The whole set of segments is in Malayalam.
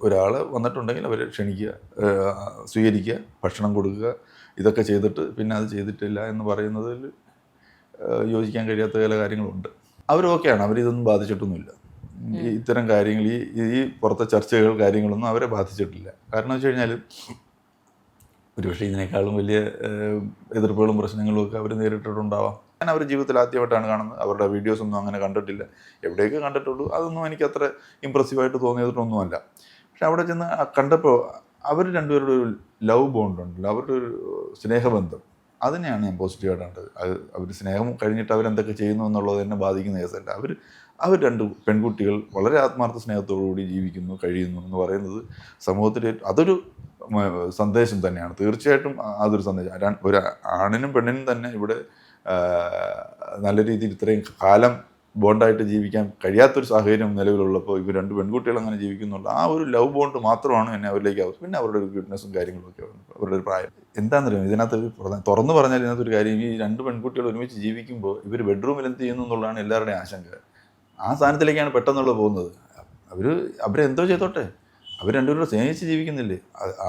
ഒരാൾ വന്നിട്ടുണ്ടെങ്കിൽ അവരെ ക്ഷണിക്കുക സ്വീകരിക്കുക ഭക്ഷണം കൊടുക്കുക ഇതൊക്കെ ചെയ്തിട്ട് പിന്നെ അത് ചെയ്തിട്ടില്ല എന്ന് പറയുന്നതിൽ യോജിക്കാൻ കഴിയാത്ത ചില കാര്യങ്ങളുണ്ട്. അവരൊക്കെയാണ് അവരിതൊന്നും ബാധിച്ചിട്ടൊന്നുമില്ല. ഇത്തരം കാര്യങ്ങൾ ഈ ഈ പുറത്തെ ചർച്ചകൾ കാര്യങ്ങളൊന്നും അവരെ ബാധിച്ചിട്ടില്ല. കാരണം വെച്ച് കഴിഞ്ഞാൽ ഒരുപക്ഷെ ഇതിനേക്കാളും വലിയ എതിർപ്പുകളും പ്രശ്നങ്ങളും ഒക്കെ അവർ നേരിട്ടിട്ടുണ്ടാവാം. ഞാൻ അവരുടെ ജീവിതത്തിൽ ആദ്യമായിട്ടാണ് കാണുന്നത്. അവരുടെ വീഡിയോസ് ഒന്നും അങ്ങനെ കണ്ടിട്ടില്ല. എവിടെയൊക്കെ കണ്ടിട്ടുള്ളൂ അതൊന്നും എനിക്ക് അത്ര ഇമ്പ്രസീവായിട്ട് തോന്നിയതൊന്നുമല്ല പക്ഷെ അവിടെ ചെന്ന് കണ്ടപ്പോൾ അവർ രണ്ടുപേരുടെ ഒരു ലവ് ബോണ്ട് ഉണ്ടല്ലോ അവരുടെ ഒരു സ്നേഹബന്ധം. അതിനെയാണ് ഞാൻ പോസിറ്റീവായിട്ട് കണ്ടത്. അവർ സ്നേഹം കഴിഞ്ഞിട്ട് അവരെന്തൊക്കെ ചെയ്യുന്നു എന്നുള്ളത് തന്നെ ബാധിക്കുന്ന കേസല്ല. അവർ അവർ രണ്ട് പെൺകുട്ടികൾ വളരെ ആത്മാർത്ഥ സ്നേഹത്തോടു കൂടി ജീവിക്കുന്നു കഴിയുന്നു എന്ന് പറയുന്നത് സമൂഹത്തിൽ അതൊരു സന്ദേശം തന്നെയാണ്. തീർച്ചയായിട്ടും അതൊരു സന്ദേശം. ഒരു ആണിനും പെണ്ണിനും തന്നെ ഇവിടെ നല്ല രീതിയിൽ ഇത്രയും കാലം ബോണ്ടായിട്ട് ജീവിക്കാൻ കഴിയാത്തൊരു സാഹചര്യം നിലവിലുള്ളപ്പോൾ ഇവർ രണ്ട് പെൺകുട്ടികൾ അങ്ങനെ ജീവിക്കുന്നുണ്ട്. ആ ഒരു ലവ് ബോണ്ട് മാത്രമാണ് എന്നെ അവരിലേക്ക് ആവശ്യം പിന്നെ അവരുടെ ഒരു ക്യൂട്ട്നെസ്സും കാര്യങ്ങളൊക്കെ. അവരുടെ ഒരു പ്രായം. എന്താണെന്നറിയാം ഇതിനകത്ത് ഒരു തുറന്നു പറഞ്ഞാൽ ഇതിനകത്ത് ഒരു കാര്യം ഈ രണ്ട് പെൺകുട്ടികൾ ഒരുമിച്ച് ജീവിക്കുമ്പോൾ ഇവർ ബെഡ്റൂമിൽ എന്ത് ചെയ്യുന്നു എന്നുള്ളതാണ് എല്ലാവരുടെയും ആശങ്ക. ആ സ്ഥാനത്തിലേക്കാണ് പെട്ടെന്നുള്ള പോകുന്നത്. അവർ അവരെന്തോ ചെയ്തോട്ടെ. അവർ രണ്ടുപേരും സ്നേഹിച്ച് ജീവിക്കുന്നില്ലേ?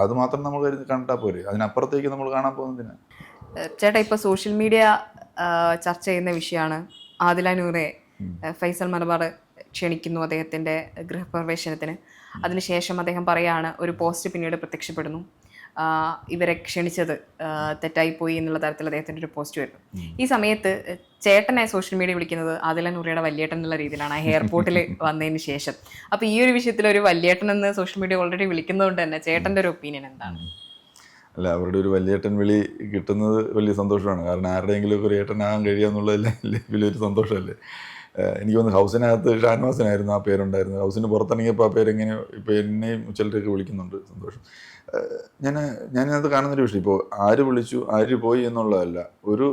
അത് മാത്രം നമ്മൾ കണ്ടാൽ പോരെ. അതിനപ്പുറത്തേക്ക് നമ്മൾ കാണാൻ പോകുന്നതിന്. ചേട്ടാ ഇപ്പോൾ സോഷ്യൽ മീഡിയ ചർച്ച ചെയ്യുന്ന വിഷയമാണ് ആദില നൂറെ. ഏഹ് ഫൈസൽ മലബാർ ക്ഷണിക്കുന്നു അദ്ദേഹത്തിന്റെ ഗൃഹപ്രവേശനത്തിന്. അതിനുശേഷം അദ്ദേഹം പറയാണ് ഒരു പോസ്റ്റ് പിന്നീട് പ്രത്യക്ഷപ്പെടുന്നു. ഇവരെ ക്ഷണിച്ചത് തെറ്റായിപ്പോയി എന്നുള്ള തരത്തിൽ അദ്ദേഹത്തിന്റെ ഒരു പോസ്റ്റ് വരുന്നു. ഈ സമയത്ത് ചേട്ടനെ സോഷ്യൽ മീഡിയ വിളിക്കുന്നത് ആദില നൂറിയുടെ വല്യേട്ടൻ എന്നുള്ള രീതിയിലാണ് എയർപോർട്ടിൽ വന്നതിന് ശേഷം. അപ്പോൾ ഈ ഒരു വിഷയത്തിൽ ഒരു വല്യേട്ടൻ എന്ന് സോഷ്യൽ മീഡിയ ഓൾറെഡി വിളിക്കുന്നതുകൊണ്ട് തന്നെ ചേട്ടന്റെ ഒരു ഒപ്പീനിയൻ എന്താണ്? അല്ല അവരുടെ ഒരു വലിയേട്ടൻ വിളി കിട്ടുന്നത് വലിയ സന്തോഷമാണ്. കാരണം ആരുടെയെങ്കിലും ഒരു ഏട്ടനാകാൻ കഴിയുക എന്നുള്ളതിൽ വലിയൊരു സന്തോഷമല്ലേ? എനിക്ക് തോന്നുന്നു ഹൗസിനകത്ത് ഷാൻവാസിനായിരുന്നു ആ പേരുണ്ടായിരുന്നത്. ഹൗസിന് പുറത്തിറങ്ങിയപ്പോൾ ആ പേരെങ്ങനെ ഇപ്പോൾ എന്നെയും ചിലരൊക്കെ വിളിക്കുന്നുണ്ട് സന്തോഷം. ഞാൻ ഞാനത് കാണുന്നൊരു വിഷയം. ഇപ്പോൾ ആര് വിളിച്ചു ആര് പോയി എന്നുള്ളതല്ല. ഒരു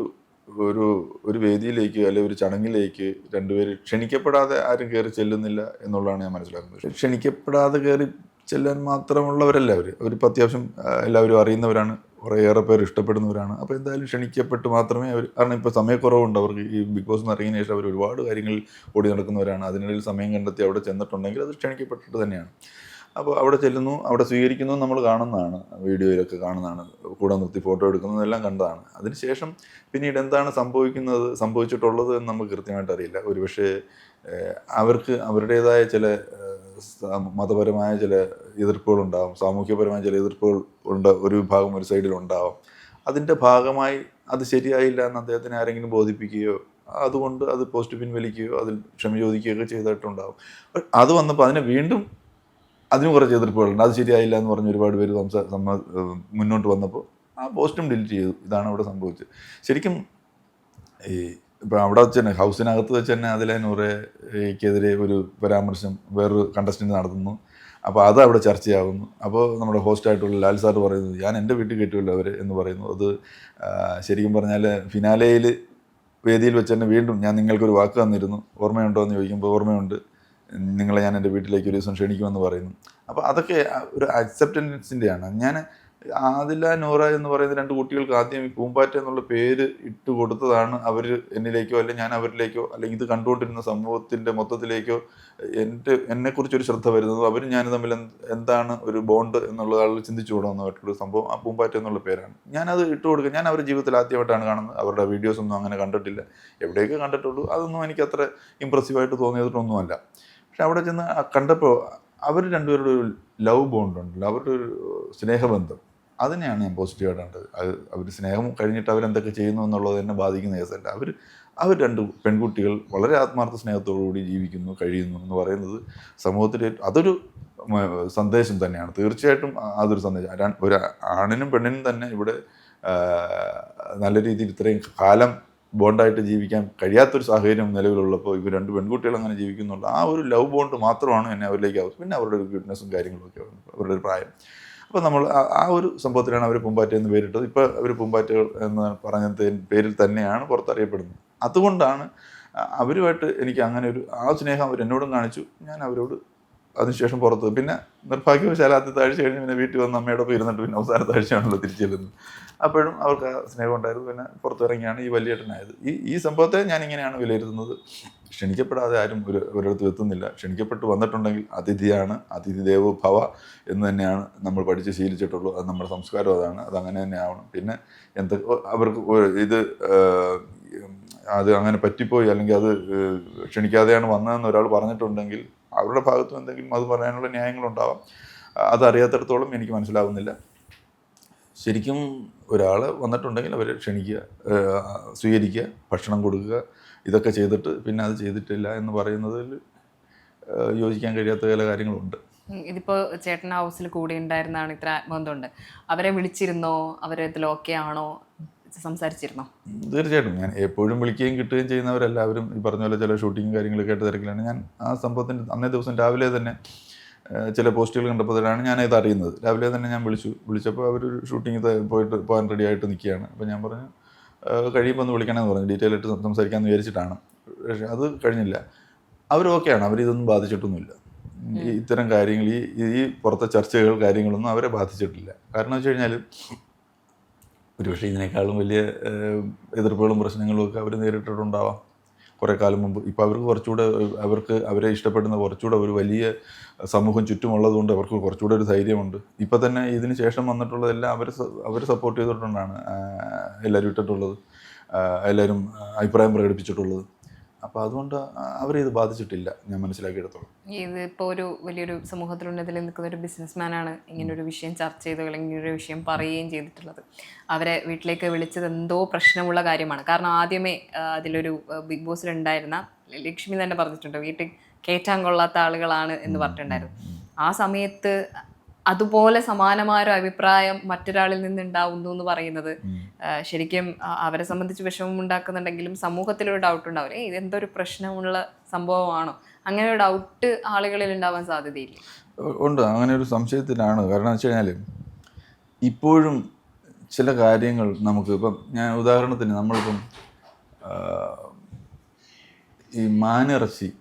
ഒരു ഒരു വേദിയിലേക്ക് അല്ലെ ഒരു ചടങ്ങിലേക്ക് രണ്ടുപേര് ക്ഷണിക്കപ്പെടാതെ ആരും കയറി ചെല്ലുന്നില്ല എന്നുള്ളതാണ് ഞാൻ മനസ്സിലാക്കുന്നത്. ക്ഷണിക്കപ്പെടാതെ കയറി ചെല്ലാൻ മാത്രമുള്ളവരല്ല അവർ അവരിപ്പോൾ അത്യാവശ്യം എല്ലാവരും അറിയുന്നവരാണ്. കുറേയേറെ പേർ ഇഷ്ടപ്പെടുന്നവരാണ്. അപ്പോൾ എന്തായാലും ക്ഷണിക്കപ്പെട്ട് മാത്രമേ അവർ കാരണം ഇപ്പോൾ സമയക്കുറവുണ്ട്. അവർക്ക് ഈ ബിഗ് ബോസ് എന്ന് ഇറങ്ങിയതിന് ശേഷം അവർ ഒരുപാട് കാര്യങ്ങളിൽ ഓടി നടക്കുന്നവരാണ്. അതിനിടയിൽ സമയം കണ്ടെത്തി അവിടെ ചെന്നിട്ടുണ്ടെങ്കിൽ അത് ക്ഷണിക്കപ്പെട്ടിട്ട് തന്നെയാണ്. അപ്പോൾ അവിടെ ചെല്ലുന്നു അവിടെ സ്വീകരിക്കുന്നു നമ്മൾ കാണുന്നതാണ്. വീഡിയോയിലൊക്കെ കാണുന്നതാണ്. കൂടെ നിർത്തി ഫോട്ടോ എടുക്കുന്നതെല്ലാം കണ്ടതാണ്. അതിനുശേഷം പിന്നീട് എന്താണ് സംഭവിക്കുന്നത് സംഭവിച്ചിട്ടുള്ളത് എന്ന് നമുക്ക് കൃത്യമായിട്ട് അറിയില്ല. ഒരുപക്ഷെ അവർക്ക് അവരുടേതായ ചില മതപരമായ ചില എതിർപ്പുകളുണ്ടാവും സാമൂഹ്യപരമായ ചില എതിർപ്പുകൾ ഉണ്ട് ഒരു വിഭാഗം ഒരു സൈഡിൽ ഉണ്ടാവും. അതിന്റെ ഭാഗമായി അത് ശരിയായില്ല എന്ന് അദ്ദേഹത്തിന് ആരെങ്കിലും ബോധിപ്പിക്കുകയോ അതുകൊണ്ട് അത് പോസ്റ്റ് പിൻവലിക്കുകയോ അതിൽ ക്ഷമ ചോദിക്കുകയൊക്കെ ചെയ്തിട്ടുണ്ടാവും. അത് വന്നപ്പോൾ അതിനെ വീണ്ടും അതിന് കുറച്ച് എതിർപ്പുകളുണ്ട്. അത് ശരിയായില്ല എന്ന് പറഞ്ഞ് ഒരുപാട് പേര് മുന്നോട്ട് വന്നപ്പോൾ ആ പോസ്റ്റും ഡിലീറ്റ് ചെയ്തു. ഇതാണ് അവിടെ സംഭവിച്ചത്. ശരിക്കും ഈ ഇപ്പം അവിടെ വെച്ച് തന്നെ ഹൗസിനകത്ത് വെച്ച് തന്നെ അതിലെ നൂറേക്കെതിരെ ഒരു പരാമർശം വേറൊരു കണ്ടസ്റ്റന്റ് നടത്തുന്നു. അപ്പോൾ അത് അവിടെ ചർച്ചയാകുന്നു അപ്പോൾ നമ്മുടെ ഹോസ്റ്റായിട്ടുള്ള ലാൽ സാർ പറയുന്നത് ഞാൻ എന്റെ വീട്ടിൽ കിട്ടുമല്ലോ അവർ എന്ന് പറയുന്നു. അത് ശരിക്കും പറഞ്ഞാൽ ഫിനാലയിൽ വേദിയിൽ വെച്ച് തന്നെ വീണ്ടും ഞാൻ നിങ്ങൾക്കൊരു വാക്ക് തന്നിരുന്നു. ഓർമ്മയുണ്ടോ എന്ന് ചോദിക്കുമ്പോൾ ഓർമ്മയുണ്ട്. നിങ്ങളെ ഞാൻ എന്റെ വീട്ടിലേക്ക് ഒരു ദിവസം ക്ഷണിക്കുമെന്ന് പറയുന്നു. അപ്പോൾ അതൊക്കെ ഒരു അക്സെപ്റ്റൻസിന്റെയാണ് ഞാൻ ആദില നൂറ എന്ന് പറയുന്ന രണ്ട് കുട്ടികൾക്ക് ആദ്യം ഈ പൂമ്പാറ്റ എന്നുള്ള പേര് ഇട്ട് കൊടുത്തതാണ് അവർ എന്നിലേക്കോ അല്ലെങ്കിൽ ഞാൻ അവരിലേക്കോ അല്ലെങ്കിൽ ഇത് കണ്ടുകൊണ്ടിരുന്ന സമൂഹത്തിന്റെ മൊത്തത്തിലേക്കോ എന്റെ എന്നെക്കുറിച്ചൊരു ശ്രദ്ധ വരുന്നത് അവരും ഞാൻ തമ്മിൽ എന്താണ് ഒരു ബോണ്ട് എന്നുള്ള ആൾ ചിന്തിച്ചു കൂടാമെന്നായിട്ടുള്ള സംഭവം. ആ പൂമ്പാറ്റ എന്നുള്ള പേരാണ്. ഞാനത് ഇട്ട് കൊടുക്കുക ഞാൻ അവരുടെ ജീവിതത്തിൽ ആദ്യമായിട്ടാണ് കാണുന്നത്. അവരുടെ വീഡിയോസ് ഒന്നും അങ്ങനെ കണ്ടിട്ടില്ല. എവിടെയൊക്കെ കണ്ടിട്ടുള്ളൂ അതൊന്നും എനിക്ക് അത്ര ഇമ്പ്രസീവായിട്ട് തോന്നിയതൊന്നുമല്ല. പക്ഷെ അവിടെ ചെന്ന് കണ്ടപ്പോൾ അവർ രണ്ടുപേരുടെ ഒരു ലവ് ബോണ്ട് ഉണ്ടല്ലോ. അവരുടെ ഒരു സ്നേഹബന്ധം. അതിനെയാണ് ഞാൻ പോസിറ്റീവായിട്ട് കണ്ടത്. അവർ സ്നേഹം കഴിഞ്ഞിട്ട് അവരെന്തൊക്കെ ചെയ്യുന്നു എന്നുള്ളത് തന്നെ ബാധിക്കുന്ന കേസല്ല അവർ അവർ രണ്ട് പെൺകുട്ടികൾ വളരെ ആത്മാർത്ഥ സ്നേഹത്തോടു കൂടി ജീവിക്കുന്നു കഴിയുന്നു എന്ന് പറയുന്നത് സമൂഹത്തിൽ അതൊരു സന്ദേശം തന്നെയാണ്. തീർച്ചയായിട്ടും അതൊരു സന്ദേശം. ഒരു ആണിനും പെണ്ണിനും തന്നെ ഇവിടെ നല്ല രീതിയിൽ ഇത്രയും കാലം ബോണ്ടായിട്ട് ജീവിക്കാൻ കഴിയാത്തൊരു സാഹചര്യം നിലവിലുള്ളപ്പോൾ ഇവർ രണ്ട് പെൺകുട്ടികൾ അങ്ങനെ ജീവിക്കുന്നുണ്ട്. ആ ഒരു ലവ് ബോണ്ട് മാത്രമാണ് എന്നെ അവരിലേക്ക് ആവശ്യം പിന്നെ അവരുടെ ഒരു ക്യൂട്ട്നെസ്സും കാര്യങ്ങളൊക്കെ. അവരുടെ ഒരു പ്രായം. അപ്പോൾ നമ്മൾ ആ- ഒരു സംഭവത്തിലാണ് അവർ പൂമ്പാറ്റ എന്ന് പേരിട്ടത്. ഇപ്പോൾ അവർ പൂമ്പാറ്റകൾ എന്ന് പറഞ്ഞ പേരിൽ തന്നെയാണ് പുറത്തറിയപ്പെടുന്നത്. അതുകൊണ്ടാണ് അവരുമായിട്ട് എനിക്ക് അങ്ങനെ ഒരു ആ സ്നേഹം അവർ എന്നോടും കാണിച്ചു. ഞാൻ അവരോട് അതിനുശേഷം പുറത്ത് പിന്നെ നിർഭാഗ്യവശാല ആദ്യത്തെ ആഴ്ച കഴിഞ്ഞ് പിന്നെ വീട്ടിൽ വന്ന് അമ്മയുടെ ഒപ്പം ഇരുന്നിട്ട് പിന്നെ അവസാനത്തെ ആഴ്ചയാണല്ലോ തിരിച്ചു ചെല്ലുന്നത്. അപ്പോഴും അവർക്ക് ആ സ്നേഹം ഉണ്ടായിരുന്നു പിന്നെ പുറത്തിറങ്ങിയാണ് ഈ വലിയേട്ടനായത് ഈ ഈ സംഭവത്തെ ഞാൻ ഇങ്ങനെയാണ് വിലയിരുത്തുന്നത്. ക്ഷണിക്കപ്പെടാതെ ആരും ഒരു ഒരിടത്തും എത്തുന്നില്ല. ക്ഷണിക്കപ്പെട്ട് വന്നിട്ടുണ്ടെങ്കിൽ അതിഥിയാണ് അതിഥി ദേവോ ഭവ എന്ന് തന്നെയാണ് നമ്മൾ പഠിച്ച് ശീലിച്ചിട്ടുള്ളൂ. അത് നമ്മുടെ സംസ്കാരം അതാണ്. അത് അങ്ങനെ തന്നെ ആവണം. പിന്നെ എന്ത് അവർക്ക് ഇത് അത് അങ്ങനെ പറ്റിപ്പോയി അല്ലെങ്കിൽ അത് ക്ഷണിക്കാതെയാണ് വന്നതെന്ന് ഒരാൾ പറഞ്ഞിട്ടുണ്ടെങ്കിൽ അവരുടെ ഭാഗത്തും എന്തെങ്കിലും അത് പറയാനുള്ള ന്യായങ്ങളുണ്ടാവാം. അതറിയാത്തിടത്തോളം എനിക്ക് മനസ്സിലാവുന്നില്ല. ശരിക്കും ഒരാൾ വന്നിട്ടുണ്ടെങ്കിൽ അവരെ ക്ഷണിക്കുക സ്വീകരിക്കുക ഭക്ഷണം കൊടുക്കുക ഇതൊക്കെ ചെയ്തിട്ട് പിന്നെ അത് ചെയ്തിട്ടില്ല എന്ന് പറയുന്നതിൽ യോജിക്കാൻ കഴിയാത്ത ചില കാര്യങ്ങളുണ്ട്. ഇതിപ്പോൾ ഇതിപ്പോ ചേട്ടൻ ഹൗസിൽ കൂടി ഉണ്ടായിരുന്നാണ് ഇത്ര ആത്മബന്ധമുണ്ട്. അവരെ വിളിച്ചിരുന്നോ? അവരെ ഇതിൽ ഓക്കെ ആണോ? സംസാരിച്ചിരുന്നോ? തീർച്ചയായിട്ടും. ഞാൻ എപ്പോഴും വിളിക്കുകയും കിട്ടുകയും ചെയ്യുന്നവരെല്ലാവരും ഈ പറഞ്ഞ പോലെ ചില ഷൂട്ടിങ്ങും കാര്യങ്ങളൊക്കെ ആയിട്ട് തിരക്കിലാണ്. ഞാൻ ആ സംഭവത്തിന്റെ അന്നേ ദിവസം രാവിലെ തന്നെ ചില പോസ്റ്റുകൾ കണ്ടപ്പോഴാണ് ഞാൻ ഇത് അറിയുന്നത്. രാവിലെ തന്നെ ഞാൻ വിളിച്ചു. വിളിച്ചപ്പോൾ അവർ ഷൂട്ടിങ് പോയിട്ട് പോകാൻ റെഡി ആയിട്ട് നിൽക്കുകയാണ്. അപ്പോൾ ഞാൻ പറഞ്ഞു കഴിയുമ്പോൾ ഒന്ന് വിളിക്കണമെന്ന് പറഞ്ഞു. ഡീറ്റെയിൽ ആയിട്ട് സംസാരിക്കാമെന്ന് വിചാരിച്ചിട്ടാണ്. പക്ഷേ അത് കഴിഞ്ഞില്ല. അവർ ഓക്കെയാണ് അവരിതൊന്നും ബാധിച്ചിട്ടൊന്നുമില്ല. ഇത്തരം കാര്യങ്ങൾ ഈ ഈ പുറത്തെ ചർച്ചകൾ കാര്യങ്ങളൊന്നും അവരെ ബാധിച്ചിട്ടില്ല. കാരണം വെച്ച് കഴിഞ്ഞാൽ ഒരുപക്ഷെ ഇതിനേക്കാളും വലിയ എതിർപ്പുകളും പ്രശ്നങ്ങളും ഒക്കെ അവർ നേരിട്ടിട്ടുണ്ടാവാം. കുറേ കാലം മുമ്പ്. ഇപ്പോൾ അവർക്ക് കുറച്ചുകൂടെ അവർക്ക് അവരെ ഇഷ്ടപ്പെടുന്ന കുറച്ചുകൂടെ ഒരു വലിയ സമൂഹം ചുറ്റുമുള്ളതുകൊണ്ട് അവർക്ക് കുറച്ചുകൂടെ ഒരു ധൈര്യമുണ്ട്. ഇപ്പം തന്നെ ഇതിന് ശേഷം വന്നിട്ടുള്ളതെല്ലാം അവർ അവർ സപ്പോർട്ട് ചെയ്തിട്ടുണ്ടാണ് എല്ലാവരും ഇട്ടിട്ടുള്ളത് എല്ലാവരും അഭിപ്രായം പ്രകടിപ്പിച്ചിട്ടുള്ളത്. അപ്പോൾ അതുകൊണ്ട് അവരെ ഇത് ബാധിച്ചിട്ടില്ല. ഞാൻ മനസ്സിലാക്കിയെടുത്തോളം. ഇത് ഇപ്പോൾ ഒരു വലിയൊരു സമൂഹത്തിലുന്നതിൽ നിൽക്കുന്ന ഒരു ബിസിനസ്മാനാണ് ഇങ്ങനെ ഒരു വിഷയം ചർച്ച ചെയ്തു അല്ലെങ്കിൽ ഒരു വിഷയം പറയുകയും ചെയ്തിട്ടുള്ളത്. അവരെ വീട്ടിലേക്ക് വിളിച്ചത് എന്തോ പ്രശ്നമുള്ള കാര്യമാണ്. കാരണം ആദ്യമേ അതിലൊരു ബിഗ് ബോസിൽ ഉണ്ടായിരുന്ന ലക്ഷ്മി തന്നെ പറഞ്ഞിട്ടുണ്ട് വീട്ടിൽ കയറ്റാൻ കൊള്ളാത്ത ആളുകളാണ് എന്ന് പറഞ്ഞിട്ടുണ്ടായിരുന്നു. ആ സമയത്ത് അതുപോലെ സമാനമായ ഒരു അഭിപ്രായം മറ്റൊരാളിൽ നിന്നുണ്ടാവുന്നു എന്ന് പറയുന്നത്. ശരിക്കും അവരെ സംബന്ധിച്ച് വിഷമം ഉണ്ടാക്കുന്നുണ്ടെങ്കിലും സമൂഹത്തിലൊരു ഡൗട്ട് ഉണ്ടാവില്ലേ. ഇതെന്തൊരു പ്രശ്നമുള്ള സംഭവമാണോ? അങ്ങനെ ഒരു ഡൗട്ട് ആളുകളിൽ ഉണ്ടാവാൻ സാധ്യതയില്ല. ഉണ്ട്. അങ്ങനെ ഒരു സംശയത്തിലാണ്. കാരണം വെച്ച് കഴിഞ്ഞാൽ ഇപ്പോഴും ചില കാര്യങ്ങൾ നമുക്ക് ഇപ്പം ഞാൻ ഉദാഹരണത്തിന് നമ്മളിപ്പം ഈ മാനിറച്ചി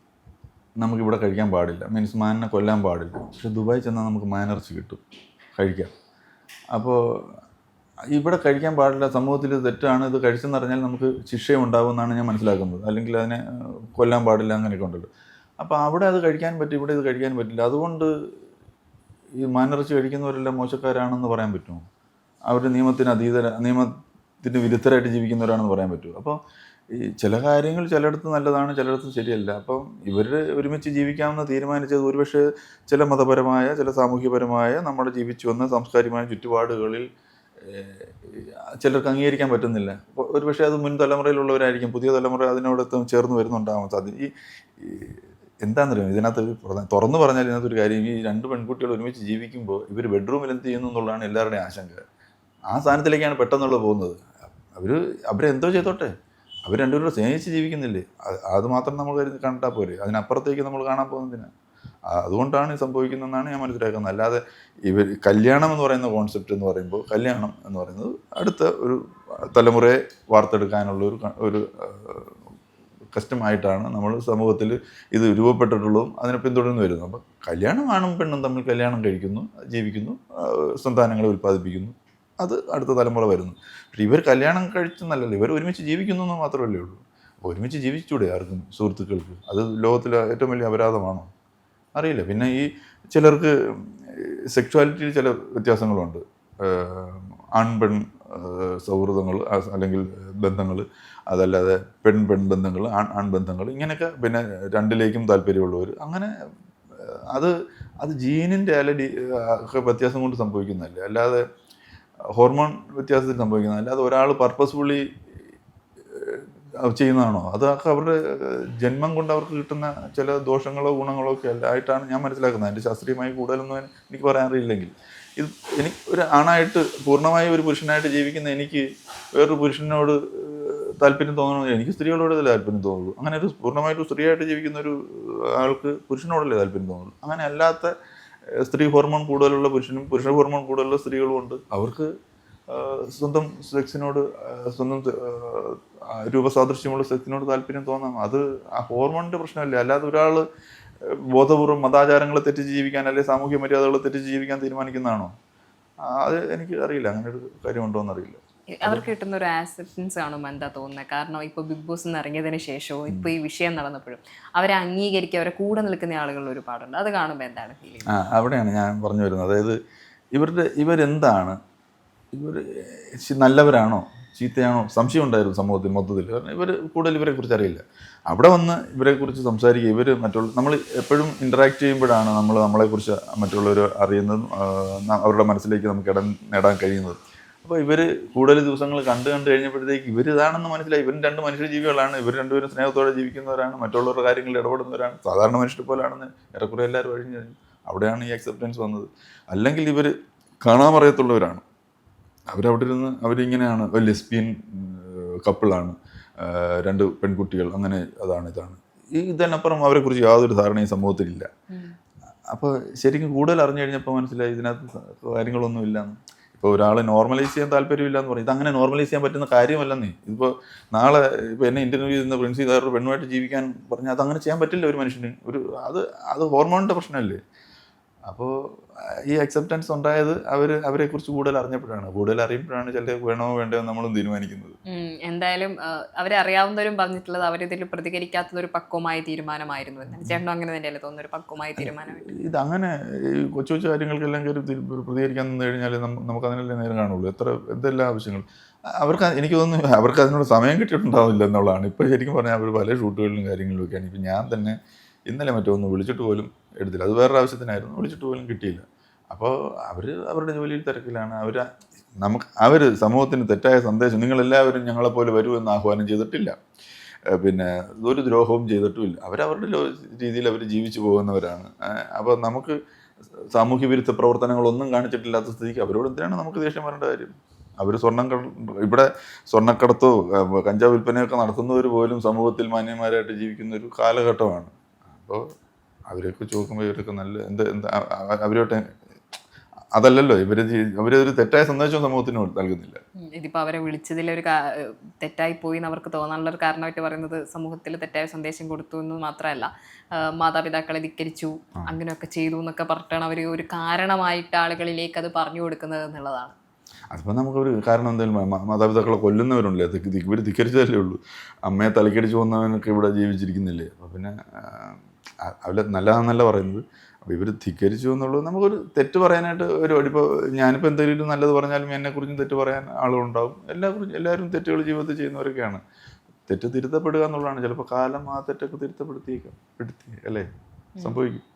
നമുക്കിവിടെ കഴിക്കാൻ പാടില്ല. മീൻസ് മാനിനെ കൊല്ലാൻ പാടില്ല. പക്ഷെ ദുബായി ചെന്നാൽ നമുക്ക് മാനിറച്ചി കിട്ടും. കഴിക്കാം. അപ്പോൾ ഇവിടെ കഴിക്കാൻ പാടില്ല. സമൂഹത്തിൽ തെറ്റാണ്. ഇത് കഴിച്ചെന്നറിഞ്ഞാൽ നമുക്ക് ശിക്ഷയും ഉണ്ടാകുമെന്നാണ് ഞാൻ മനസ്സിലാക്കുന്നത്. അല്ലെങ്കിൽ അതിനെ കൊല്ലാൻ പാടില്ല അങ്ങനെയൊക്കെ ഉണ്ടല്ലോ. അപ്പോൾ അവിടെ അത് കഴിക്കാൻ പറ്റും ഇവിടെ ഇത് കഴിക്കാൻ പറ്റില്ല. അതുകൊണ്ട് ഈ മാനിറച്ചി കഴിക്കുന്നവരെല്ലാം മോശക്കാരാണെന്ന് പറയാൻ പറ്റുമോ? അവർ നിയമത്തിന് അതീതര നിയമത്തിന് വിരുദ്ധരായിട്ട് ജീവിക്കുന്നവരാണെന്ന് പറയാൻ പറ്റുമോ അപ്പോൾ ഈ ചില കാര്യങ്ങൾ ചിലയിടത്ത് നല്ലതാണ് ചിലയിടത്ത് ശരിയല്ല. അപ്പം ഇവർ ഒരുമിച്ച് ജീവിക്കാമെന്ന് തീരുമാനിച്ചത് ഒരുപക്ഷെ ചില മതപരമായ ചില സാമൂഹ്യപരമായ നമ്മുടെ ജീവിച്ചു വന്ന സാംസ്കാരികമായ ചുറ്റുപാടുകളിൽ ചിലർക്ക് അംഗീകരിക്കാൻ പറ്റുന്നില്ല. ഒരുപക്ഷെ അത് മുൻ തലമുറയിലുള്ളവരായിരിക്കും പുതിയ തലമുറ അതിനോടൊത്ത് ചേർന്ന് വരുന്നുണ്ടാവാം. സാധ്യത ഈ എന്താണെന്നറിയാം ഇതിനകത്ത് തുറന്നു പറഞ്ഞാൽ ഇതിനകത്തൊരു കാര്യം ഈ രണ്ട് പെൺകുട്ടികൾ ഒരുമിച്ച് ജീവിക്കുമ്പോൾ ഇവർ ബെഡ്റൂമിൽ എന്ത് ചെയ്യുന്നു എന്നുള്ളതാണ് എല്ലാവരുടെയും ആശങ്ക. ആ സ്ഥാനത്തിലേക്കാണ് പെട്ടെന്നുള്ള പോകുന്നത്. അവർ അവരെന്തോ ചെയ്തോട്ടെ. അവർ രണ്ടുപേരും സ്നേഹിച്ച് ജീവിക്കുന്നില്ലേ? അത് മാത്രം നമ്മൾ കണ്ടാൽ പോരെ. അതിനപ്പുറത്തേക്ക് നമ്മൾ കാണാൻ പോകുന്നതിന്. അതുകൊണ്ടാണ് സംഭവിക്കുന്നതെന്നാണ് ഞാൻ മനസ്സിലാക്കുന്നത്. അല്ലാതെ ഇവർ കല്യാണം എന്ന് പറയുന്ന കോൺസെപ്റ്റ് എന്ന് പറയുമ്പോൾ കല്യാണം എന്ന് പറയുന്നത് അടുത്ത ഒരു തലമുറയെ വാർത്തെടുക്കാനുള്ള ഒരു ഒരു കഷ്ടമായിട്ടാണ് നമ്മൾ സമൂഹത്തിൽ ഇത് രൂപപ്പെട്ടിട്ടുള്ളതും അതിനെ പിന്തുടർന്ന് വരുന്നത്. അപ്പം കല്യാണം ആണും പെണ്ണും തമ്മിൽ കല്യാണം കഴിക്കുന്നു ജീവിക്കുന്നു സന്താനങ്ങളെ ഉൽപ്പാദിപ്പിക്കുന്നു. അത് അടുത്ത തലമുറ വരുന്നു. പക്ഷേ ഇവർ കല്യാണം കഴിച്ചെന്നല്ലല്ലോ ഇവർ ഒരുമിച്ച് ജീവിക്കുന്നു എന്ന് മാത്രമല്ലേ ഉള്ളൂ. അപ്പോൾ ഒരുമിച്ച് ജീവിച്ചൂടെ ആർക്കും സുഹൃത്തുക്കൾക്ക്? അത് ലോകത്തിലെ ഏറ്റവും വലിയ അപരാധമാണോ? അറിയില്ല. പിന്നെ ഈ ചിലർക്ക് സെക്ഷുവാലിറ്റിയിൽ ചില വ്യത്യാസങ്ങളുണ്ട്. ഏഹ് ആൺ പെൺ ഏഹ് സൗഹൃദങ്ങൾ അല്ലെങ്കിൽ ബന്ധങ്ങൾ അതല്ലാതെ പെൺ പെൺ ബന്ധങ്ങൾ ആൺ ആൺ ബന്ധങ്ങൾ ഇങ്ങനെയൊക്കെ പിന്നെ രണ്ടിലേക്കും താല്പര്യമുള്ളവർ. അങ്ങനെ അത് അത് ജീനിന്റെ അല്ല വ്യത്യാസം കൊണ്ട് സംഭവിക്കുന്നതല്ലേ? അല്ലാതെ ഹോർമോൺ വ്യത്യാസത്തിൽ സംഭവിക്കുന്നത്. അല്ലാതെ ഒരാൾ പർപ്പസ്ഫുള്ളി ചെയ്യുന്നതാണോ? അതൊക്കെ അവരുടെ ജന്മം കൊണ്ട് അവർക്ക് കിട്ടുന്ന ചില ദോഷങ്ങളോ ഗുണങ്ങളോ ഒക്കെ ആയിട്ടാണ് ഞാൻ മനസ്സിലാക്കുന്നത്. അതിന്റെ ശാസ്ത്രീയമായി കൂടുതലൊന്നും എനിക്ക് പറയാൻ അറിയില്ലെങ്കിൽ ഇത് എനിക്ക് ഒരു ആണായിട്ട് പൂർണമായി ഒരു പുരുഷനായിട്ട് ജീവിക്കുന്ന എനിക്ക് വേറൊരു പുരുഷനോട് താല്പര്യം തോന്നണമെന്നില്ല. എനിക്ക് സ്ത്രീകളോട് താല്പര്യം തോന്നുള്ളൂ. അങ്ങനെ ഒരു പൂർണമായിട്ട് സ്ത്രീയായിട്ട് ജീവിക്കുന്ന ഒരു ആൾക്ക് പുരുഷനോടല്ലേ താല്പര്യം തോന്നുള്ളൂ. അങ്ങനെ അല്ലാത്ത സ്ത്രീ ഹോർമോൺ കൂടുതലുള്ള പുരുഷനും പുരുഷ ഹോർമോൺ കൂടുതലുള്ള സ്ത്രീകളും ഉണ്ട്. അവർക്ക് സ്വന്തം സെക്സിനോട് സ്വന്തം രൂപസാദൃശ്യമുള്ള സെക്സിനോട് താല്പര്യം തോന്നാം. അത് ആ ഹോർമോണിന്റെ പ്രശ്നമല്ലേ? അല്ലാതെ ഒരാൾ ബോധപൂർവം ബോധപൂർവം മതാചാരങ്ങളെ തെറ്റിച്ച് ജീവിക്കാൻ അല്ലെങ്കിൽ സാമൂഹ്യ മര്യാദകളെ തെറ്റിച്ച് ജീവിക്കാൻ തീരുമാനിക്കുന്നതാണോ? അത് എനിക്ക് അറിയില്ല. അങ്ങനെ ഒരു കാര്യമുണ്ടോ എന്നറിയില്ല. അവർക്ക് കിട്ടുന്ന ഒരു ആക്സെപ്റ്റൻസ് കാണുമ്പോൾ എന്താ തോന്നുന്നത് കാരണം ഇപ്പോൾ ബിഗ് ബോസ് നിന്ന് ഇറങ്ങിയതിന് ശേഷവും ഇപ്പോൾ ഈ വിഷയം നടന്നപ്പോഴും അവരെ അംഗീകരിക്കുക അവരെ കൂടെ നിൽക്കുന്ന ആളുകൾ ഒരുപാടുണ്ട്. അത് കാണുമ്പോൾ എന്താണ് ഫീൽ ആ അവിടെയാണ് ഞാൻ പറഞ്ഞു വരുന്നത്. അതായത് ഇവരുടെ ഇവരെന്താണ്? ഇവർ നല്ലവരാണോ? ചീത്തയാണോ? സംശയം ഉണ്ടായിരുന്നു സമൂഹത്തിൽ മൊത്തത്തിൽ. കാരണം ഇവർ കൂടുതൽ ഇവരെ കുറിച്ച് അറിയില്ല. അവിടെ വന്ന് ഇവരെ കുറിച്ച് സംസാരിക്കുക ഇവർ മറ്റുള്ള നമ്മൾ എപ്പോഴും ഇന്ററാക്ട് ചെയ്യുമ്പോഴാണ് നമ്മൾ നമ്മളെക്കുറിച്ച് മറ്റുള്ളവർ അറിയുന്നതും അവരുടെ മനസ്സിലേക്ക് നമുക്ക് ഇടം നേടാൻ കഴിയുന്നത്. അപ്പോൾ ഇവർ കൂടുതൽ ദിവസങ്ങൾ കണ്ടു കണ്ടു കഴിഞ്ഞപ്പോഴത്തേക്ക് ഇവർ ഇതാണെന്ന് മനസ്സിലായി. ഇവരും രണ്ട് മനുഷ്യ ജീവികളാണ്. ഇവർ രണ്ടുപേരും സ്നേഹത്തോടെ ജീവിക്കുന്നവരാണ്. മറ്റുള്ളവരുടെ കാര്യങ്ങളിൽ ഇടപെടുന്നവരാണ്. സാധാരണ മനുഷ്യരെ പോലാണെന്ന് ഏറെക്കുറെ എല്ലാവരും കഴിഞ്ഞു കഴിഞ്ഞു. അവിടെയാണ് ഈ അക്സെപ്റ്റൻസ് വന്നത്. അല്ലെങ്കിൽ ഇവർ കാണാൻ അറിയത്തുള്ളവരാണ് അവരവിടെ ഇരുന്ന് അവരിങ്ങനെയാണ്. ഒരു ലെസ്ബിയൻ കപ്പിളാണ് രണ്ട് പെൺകുട്ടികൾ. അങ്ങനെ അതാണ് ഇതാണ്. ഈ ഇതിനപ്പുറം അവരെക്കുറിച്ച് യാതൊരു ധാരണയും സമൂഹത്തിലില്ല. അപ്പോൾ ശരിക്കും കൂടുതൽ അറിഞ്ഞു കഴിഞ്ഞപ്പോൾ മനസ്സിലായി ഇതിനകത്ത് കാര്യങ്ങളൊന്നും ഇല്ലെന്ന് ഇപ്പോൾ ഒരാൾ നോർമലൈസ് ചെയ്യാൻ താല്പര്യമില്ല എന്ന് പറയും. ഇതങ്ങനെ നോർമലൈസ് ചെയ്യാൻ പറ്റുന്ന കാര്യമല്ലെന്നേ. ഇതിപ്പോൾ നാളെ ഇപ്പോൾ എന്നെ ഇന്റർവ്യൂ ചെയ്യുന്ന പ്രിൻസി വേറൊരു പെണ്ണുമായിട്ട് ജീവിക്കാൻ പറഞ്ഞാൽ അതങ്ങനെ ചെയ്യാൻ പറ്റില്ല ഒരു മനുഷ്യന്. ഒരു അത് അത് ഹോർമോണിന്റെ പ്രശ്നമല്ലേ? അപ്പോൾ ഈ അക്സെപ്റ്റൻസ് ഉണ്ടായത് അവർ അവരെക്കുറിച്ച് കൂടുതൽ അറിഞ്ഞപ്പോഴാണ്. കൂടുതൽ അറിയുമ്പോഴാണ് ചില വേണോ വേണ്ടോ നമ്മളും തീരുമാനിക്കുന്നത്. എന്തായാലും അവരറിയാവുന്നവരും അവരെ അറിയാവുന്നവരും പറഞ്ഞിട്ടുള്ളത് അവരിതിൽ പ്രതികരിക്കാത്തത് ഒരു പക്വമായ തീരുമാനമായിരുന്നു ചേട്ടനും അങ്ങനെ തന്നെയല്ലേ തോന്നുന്നു? ഒരു പക്വമായ തീരുമാനം ഇതങ്ങനെ ഈ കൊച്ചു കൊച്ചു കാര്യങ്ങൾക്കെല്ലാം കയറി പ്രതികരിക്കാൻ നിന്ന് കഴിഞ്ഞാൽ നമുക്ക് അതിനല്ലേ നേരം കാണുള്ളൂ. എത്ര എന്തെല്ലാം ആവശ്യങ്ങൾ. അവർക്ക് എനിക്ക് തോന്നുന്നു അവർക്ക് അതിനോട് സമയം കിട്ടിയിട്ടുണ്ടാവില്ല എന്നുള്ളതാണ്. ഇപ്പോൾ ശരിക്കും പറഞ്ഞാൽ അവർ പല ഷൂട്ടുകളിലും കാര്യങ്ങളിലും ഒക്കെയാണ് ഇപ്പം ഞാൻ തന്നെ ഇന്നലെ മറ്റോ ഒന്ന് വിളിച്ചിട്ട് പോലും എടുത്തില്ല. അത് വേറൊരു ആവശ്യത്തിനായിരുന്നു. വിളിച്ചിട്ട് പോലും കിട്ടിയില്ല. അപ്പോൾ അവർ അവരുടെ ജോലിയിൽ തിരക്കിലാണ്. അവർ നമുക്ക് അവർ സമൂഹത്തിന് തെറ്റായ സന്ദേശം നിങ്ങളെല്ലാവരും ഞങ്ങളെപ്പോലെ വരൂ എന്ന് ആഹ്വാനം ചെയ്തിട്ടില്ല. പിന്നെ ഒരു ദ്രോഹവും ചെയ്തിട്ടുമില്ല. അവരവരുടെ രീതിയിൽ അവർ ജീവിച്ചു പോകുന്നവരാണ്. അപ്പോൾ നമുക്ക് സാമൂഹ്യ വിരുദ്ധ പ്രവർത്തനങ്ങളൊന്നും കാണിച്ചിട്ടില്ലാത്ത സ്ഥിതിക്ക് അവരോട് എന്തിനാണ് നമുക്ക് ദേഷ്യം വരേണ്ട കാര്യം? അവർ സ്വർണം ഇവിടെ സ്വർണക്കടത്തോ കഞ്ചാവ് വിൽപ്പനയൊക്കെ നടത്തുന്നവർ പോലും സമൂഹത്തിൽ മാന്യന്മാരായിട്ട് ജീവിക്കുന്ന ഒരു കാലഘട്ടമാണ്. അപ്പോൾ അവരെയൊക്കെ നോക്കുമ്പോൾ ഇവരൊക്കെ നല്ല എന്ത് എന്താ അവരോട്ട് അതല്ലല്ലോ ഇവർ അവരൊരു തെറ്റായ സന്ദേശം സമൂഹത്തിന് നൽകുന്നില്ല. ഇതിപ്പോ അവരെ വിളിച്ചതിൽ ഒരു തെറ്റായി പോയി എന്ന് അവർക്ക് തോന്നാനുള്ള ഒരു കാരണമായിട്ട് പറയുന്നത് സമൂഹത്തിൽ തെറ്റായ സന്ദേശം കൊടുത്തു എന്ന് മാത്രമല്ല മാതാപിതാക്കളെ ധിക്കരിച്ചു അങ്ങനെയൊക്കെ ചെയ്തു എന്നൊക്കെ പറഞ്ഞിട്ടാണ് അവർ ഒരു കാരണമായിട്ട് ആളുകളിലേക്ക് അത് പറഞ്ഞു കൊടുക്കുന്നത് എന്നുള്ളതാണ്. അതിപ്പോൾ നമുക്കൊരു കാരണം എന്തായാലും മാതാപിതാക്കളെ കൊല്ലുന്നവരുണ്ടല്ലേ ഇവർ ധിക്കരിച്ചതല്ലേ ഉള്ളൂ. അമ്മയെ തലക്കടിച്ച് വന്നവനൊക്കെ ഇവിടെ ജീവിച്ചിരിക്കുന്നില്ലേ? അപ്പോൾ പിന്നെ അവരെ നല്ലതാണെന്നല്ല പറയുന്നത്. അപ്പോൾ ഇവർ ധിക്കരിച്ചു എന്നുള്ളത് നമുക്കൊരു തെറ്റ് പറയാനായിട്ട് ഒരു ഇപ്പോൾ ഞാനിപ്പോൾ എന്തെങ്കിലും നല്ലത് പറഞ്ഞാലും എന്നെക്കുറിച്ചും തെറ്റ് പറയാൻ ആളുകളുണ്ടാവും എല്ലാവരും എല്ലാവരും തെറ്റുകൾ ജീവിതത്തിൽ ചെയ്യുന്നവരൊക്കെയാണ്. തെറ്റ് തിരുത്തപ്പെടുക എന്നുള്ളതാണ്. ചിലപ്പോൾ കാലം ആ തെറ്റൊക്കെ തിരുത്തപ്പെടുത്തിയേക്കാം പെടുത്തി അല്ലേ? സംഭവിക്കും.